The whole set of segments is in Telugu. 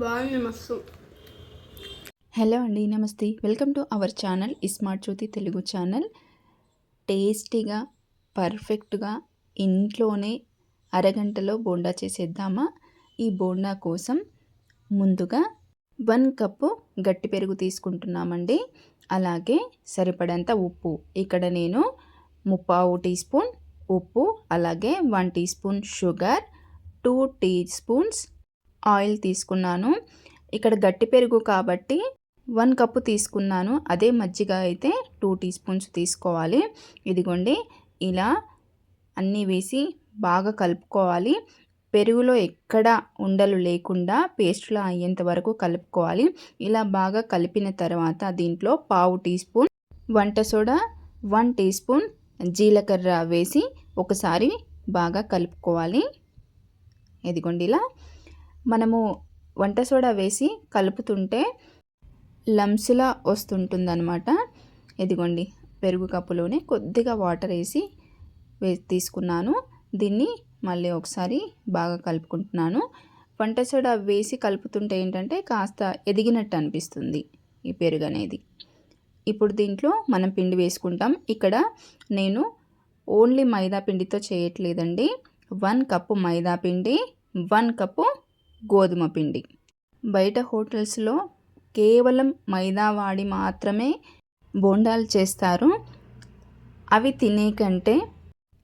బాగుంది మస్తు. హలో అండి నమస్తే. Welcome to our channel smart Jyothi Telugu channel. టేస్టీగా పర్ఫెక్ట్గా ఇంట్లోనే అరగంటలో బోండా చేసేద్దామా? ఈ బోండా కోసం ముందుగా వన్ కప్పు గట్టి పెరుగు తీసుకుంటున్నామండి. అలాగే సరిపడంత ఉప్పు. ఇక్కడ నేను ముప్పావు టీ స్పూన్ ఉప్పు అలాగే one teaspoon sugar two teaspoons oil తీసుకున్నాను. ఇక్కడ గట్టి పెరుగు కాబట్టి వన్ కప్పు తీసుకున్నాను. అదే మజ్జిగ అయితే టూ టీ స్పూన్స్ తీసుకోవాలి. ఇదిగోండి ఇలా అన్నీ వేసి బాగా కలుపుకోవాలి. పెరుగులో ఎక్కడ ఉండలు లేకుండా పేస్ట్లో అయ్యేంత వరకు కలుపుకోవాలి. ఇలా బాగా కలిపిన తర్వాత దీంట్లో పావు టీ స్పూన్ వంట సోడా వన్ టీ స్పూన్ జీలకర్ర వేసి ఒకసారి బాగా కలుపుకోవాలి. ఇదిగోండి ఇలా మనము వంట సోడా వేసి కలుపుతుంటే లంస్లా వస్తుంటుందన్నమాట. ఇదిగోండి పెరుగు కప్పులోనే కొద్దిగా వాటర్ వేసి వే తీసుకున్నాను. దీన్ని మళ్ళీ ఒకసారి బాగా కలుపుకుంటున్నాను. వంట సోడా వేసి కలుపుతుంటే ఏంటంటే కాస్త ఎదిగినట్టు అనిపిస్తుంది ఈ పెరుగు అనేది. ఇప్పుడు దీంట్లో మనం పిండి వేసుకుంటాం. ఇక్కడ నేను ఓన్లీ మైదా పిండితో చేయట్లేదండి. వన్ కప్పు మైదా పిండి వన్ కప్పు గోధుమ పిండి. బయట హోటల్స్లో కేవలం మైదా వాడి మాత్రమే బోండాలు చేస్తారు. అవి తినే కంటే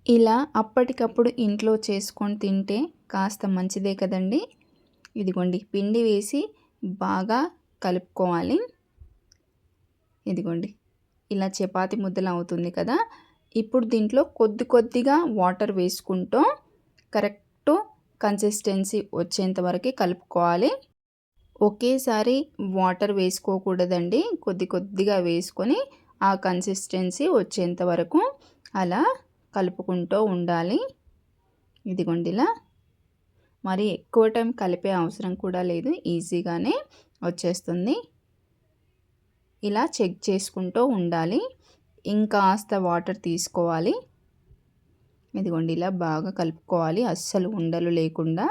ఇలా అప్పటికప్పుడు ఇంట్లో చేసుకొని తింటే కాస్త మంచిదే కదండి? ఇదిగోండి పిండి వేసి బాగా కలుపుకోవాలి. ఇదిగోండి ఇలా చపాతి ముద్దలు అవుతుంది కదా? ఇప్పుడు దీంట్లో కొద్ది కొద్దిగా వాటర్ వేసుకుంటూ కరెక్ట్ కన్సిస్టెన్సీ వచ్చేంత వరకు కలుపుకోవాలి. ఒకేసారి వాటర్ వేసుకోకూడదండి. కొద్ది కొద్దిగా వేసుకొని ఆ కన్సిస్టెన్సీ వచ్చేంత వరకు అలా కలుపుకుంటూ ఉండాలి. ఇదిగొండిలా మరి ఎక్కువ టైం కలిపే అవసరం కూడా లేదు. ఈజీగానే వచ్చేస్తుంది. ఇలా చెక్ చేసుకుంటూ ఉండాలి. ఇంకాస్త వాటర్ తీసుకోవాలి. ఇదిగోండి ఇలా బాగా కలుపుకోవాలి. అస్సలు ఉండలు లేకుండా.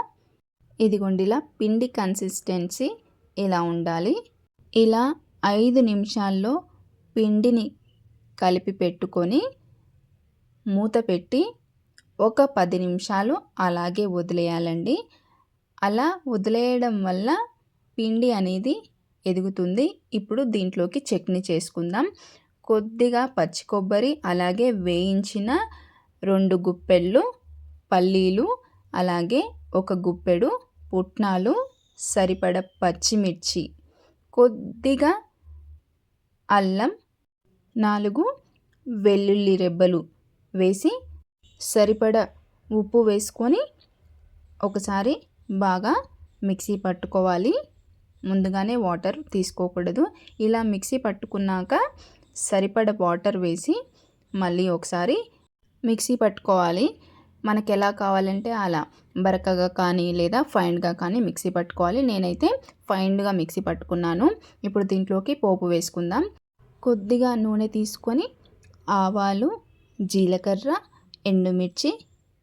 ఇదిగోండి ఇలా పిండి కన్సిస్టెన్సీ ఇలా ఉండాలి. ఇలా ఐదు నిమిషాల్లో పిండిని కలిపి పెట్టుకొని మూత పెట్టి ఒక పది నిమిషాలు అలాగే వదిలేయాలండి. అలా వదిలేయడం వల్ల పిండి అనేది ఎదుగుతుంది. ఇప్పుడు దీంట్లోకి చట్నీ చేసుకుందాం. కొద్దిగా పచ్చి కొబ్బరి అలాగే వేయించిన రెండు గుప్పెళ్ళు పల్లీలు అలాగే ఒక గుప్పెడు పుట్నాలు సరిపడ పచ్చిమిర్చి. కొద్దిగా అల్లం నాలుగు వెల్లుల్లి రెబ్బలు వేసి సరిపడ ఉప్పు వేసుకొని ఒకసారి బాగా మిక్సీ పట్టుకోవాలి. ముందుగానే వాటర్ తీసుకోకూడదు. ఇలా మిక్సీ పట్టుకున్నాక సరిపడ వాటర్ వేసి మళ్ళీ ఒకసారి మిక్సీ పట్టుకోవాలి. మనకి ఎలా కావాలంటే అలా. బరకగా కానీ లేదా ఫైన్గా కానీ మిక్సీ పట్టుకోవాలి. నేనైతే ఫైన్గా మిక్సీ పట్టుకున్నాను. ఇప్పుడు దీంట్లోకి పోపు వేసుకుందాం. కొద్దిగా నూనె తీసుకొని ఆవాలు జీలకర్ర ఎండుమిర్చి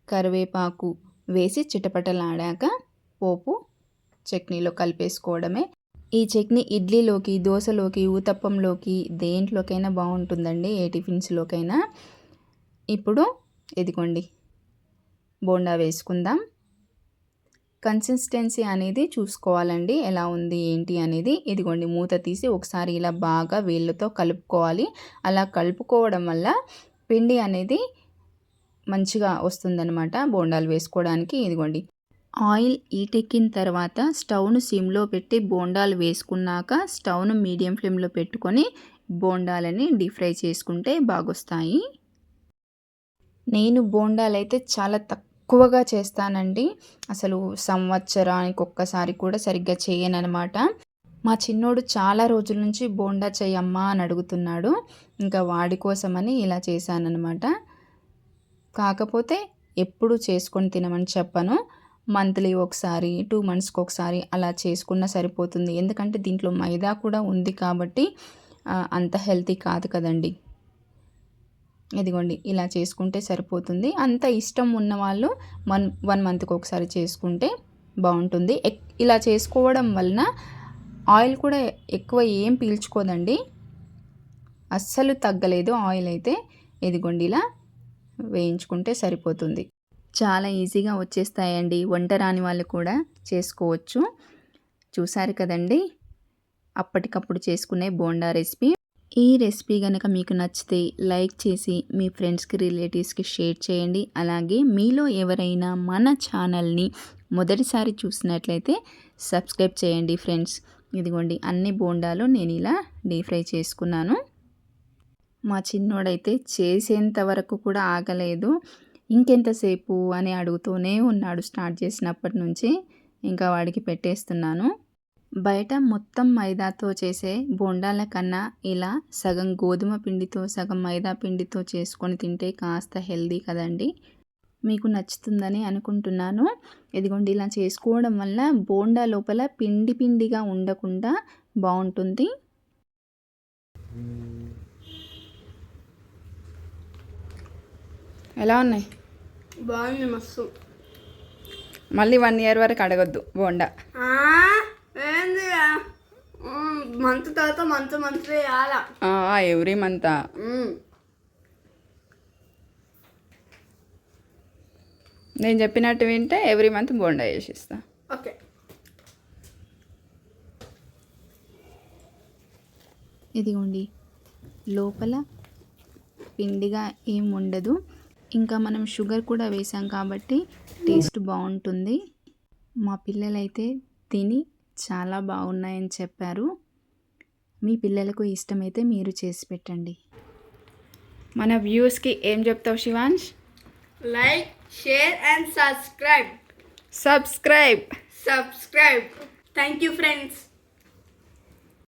కరివేపాకు వేసి చిటపటలాడాక పోపు చట్నీలో కలిపేసుకోవడమే. ఈ చట్నీ ఇడ్లీలోకి దోశలోకి ఊతప్పంలోకి దేంట్లోకైనా బాగుంటుందండి. ఏ టిఫిన్స్లోకైనా. ఇప్పుడు ఇదిగోండి. బోండా వేసుకుందాం. కన్సిస్టెన్సీ అనేది చూసుకోవాలండి. ఎలా ఉంది ఏంటి అనేది ఇదిగోండి. మూత తీసి ఒకసారి ఇలా బాగా వేళ్ళతో కలుపుకోవాలి. అలా కలుపుకోవడం వల్ల పిండి అనేది మంచిగా వస్తుందన్నమాట బోండాలు వేసుకోవడానికి. ఇదిగోండి. ఆయిల్ ఈటెక్కిన తర్వాత స్టవ్ను సిమ్లో పెట్టి బోండాలు వేసుకున్నాక స్టవ్ను మీడియం ఫ్లేమ్లో పెట్టుకొని బోండాలని డీప్ ఫ్రై చేసుకుంటే బాగొస్తాయి. నేను బోండాలు అయితే చాలా తక్కువగా చేస్తానండి. అసలు సంవత్సరానికి ఒక్కసారి కూడా సరిగ్గా చేయనమాట మా చిన్నోడు చాలా రోజుల నుంచి బోండా చేయమ్మా అని అడుగుతున్నాడు. ఇంకా వాడి కోసమని ఇలా చేశానన్నమాట కాకపోతే ఎప్పుడు చేసుకొని తినమని చెప్పను. మంత్లీ ఒకసారి టూ మంత్స్కి ఒకసారి అలా చేసుకున్నా సరిపోతుంది. ఎందుకంటే దీంట్లో మైదా కూడా ఉంది కాబట్టి అంత హెల్తీ కాదు కదండి. ఇదిగోండి ఇలా చేసుకుంటే సరిపోతుంది. అంత ఇష్టం ఉన్న వాళ్ళు వన్ వన్ మంత్కి ఒకసారి చేసుకుంటే బాగుంటుంది. ఇలా చేసుకోవడం వలన ఆయిల్ కూడా ఎక్కువ ఏం పీల్చుకోదండి. అస్సలు తగ్గలేదు ఆయిల్ అయితే. ఇదిగోండి ఇలా వేయించుకుంటే సరిపోతుంది. చాలా ఈజీగా వచ్చేస్తాయండి. వంట రాని వాళ్ళు కూడా చేసుకోవచ్చు. చూసారు కదండి? అప్పటికప్పుడు చేసుకునే బోండా రెసిపీ. ఈ రెసిపీ కనుక మీకు నచ్చితే లైక్ చేసి మీ ఫ్రెండ్స్కి రిలేటివ్స్కి షేర్ చేయండి. అలాగే మీలో ఎవరైనా మన ఛానల్ని మొదటిసారి చూసినట్లయితే సబ్స్క్రైబ్ చేయండి ఫ్రెండ్స్. ఇదిగోండి అన్ని బోండాలు నేను ఇలా డీప్ ఫ్రై చేసుకున్నాను. మా చిన్నోడైతే చేసేంత వరకు కూడా ఆగలేదు. ఇంకెంతసేపు అని అడుగుతూనే ఉన్నాడు స్టార్ట్ చేసినప్పటి నుంచి. ఇంకా వాడికి పెట్టేస్తున్నాను. బయట మొత్తం మైదాతో చేసే బోండాల కన్నా ఇలా సగం గోధుమ పిండితో సగం మైదా పిండితో చేసుకొని తింటే కాస్త హెల్దీ కదండి. మీకు నచ్చుతుందని అనుకుంటున్నాను. ఇదిగోండి ఇలా చేసుకోవడం వల్ల బోండా లోపల పిండి పిండిగా ఉండకుండా బాగుంటుంది. ఎలా ఉన్నాయి? బాగుంది మస్తు. మళ్ళీ వన్ ఇయర్ వరకు అడగొద్దు బోండా. మంత్ తర్వాత మంత్ మంత్ వేయాలా ఎవ్రీ మంత్ నేను చెప్పినట్టు వింటే ఎవ్రీ మంత్ బోండా చేసిస్తా. ఓకే. ఇదిగోండి. లోపల పిండిగా ఏం ఉండదు. ఇంకా మనం షుగర్ కూడా వేసాం కాబట్టి టేస్ట్ బాగుంటుంది. మా పిల్లలైతే తిని చాలా బాగున్నాయని చెప్పారు. మీ పిల్లలకు ఇష్టమైతే మీరు చేసి పెట్టండి. మన వ్యూస్కి ఏం చెప్తావు Shivansh like share and subscribe. Subscribe. Subscribe. Thank you friends.